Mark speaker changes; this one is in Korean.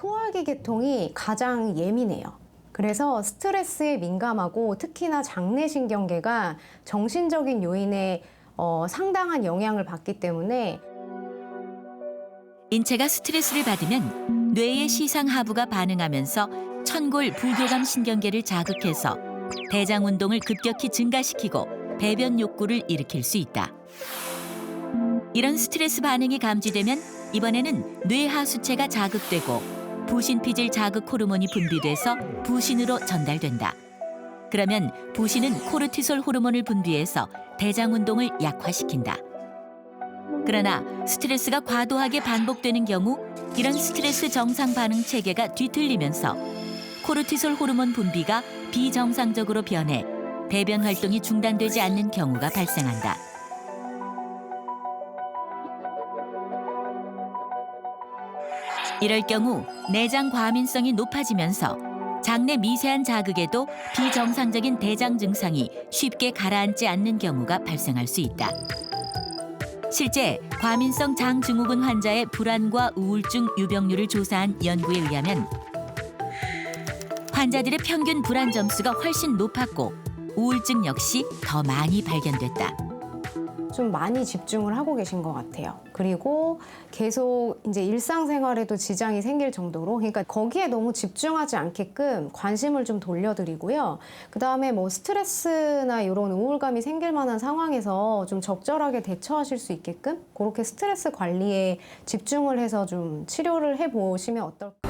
Speaker 1: 소화기 계통이 가장 예민해요. 그래서 스트레스에 민감하고 특히나 장내신경계가 정신적인 요인에 어, 상당한 영향을 받기 때문에
Speaker 2: 인체가 스트레스를 받으면 뇌의 시상 하부가 반응하면서 천골 부교감 신경계를 자극해서 대장 운동을 급격히 증가시키고 배변 욕구를 일으킬 수 있다. 이런 스트레스 반응이 감지되면 이번에는 뇌 하수체가 자극되고 부신 피질 자극 호르몬이 분비돼서 부신으로 전달된다. 그러면 부신은 코르티솔 호르몬을 분비해서 대장 운동을 약화시킨다. 그러나 스트레스가 과도하게 반복되는 경우 이런 스트레스 정상 반응 체계가 뒤틀리면서 코르티솔 호르몬 분비가 비정상적으로 변해 배변 활동이 중단되지 않는 경우가 발생한다. 이럴 경우 내장 과민성이 높아지면서 장내 미세한 자극에도 비정상적인 대장 증상이 쉽게 가라앉지 않는 경우가 발생할 수 있다. 실제 과민성 장 증후군 환자의 불안과 우울증 유병률을 조사한 연구에 의하면 환자들의 평균 불안 점수가 훨씬 높았고 우울증 역시 더 많이 발견됐다.
Speaker 1: 좀 많이 집중을 하고 계신 것 같아요. 그리고 계속 이제 일상생활에도 지장이 생길 정도로 그러니까 거기에 너무 집중하지 않게끔 관심을 좀 돌려드리고요. 그 다음에 뭐 스트레스나 이런 우울감이 생길 만한 상황에서 좀 적절하게 대처하실 수 있게끔 그렇게 스트레스 관리에 집중을 해서 좀 치료를 해보시면 어떨까.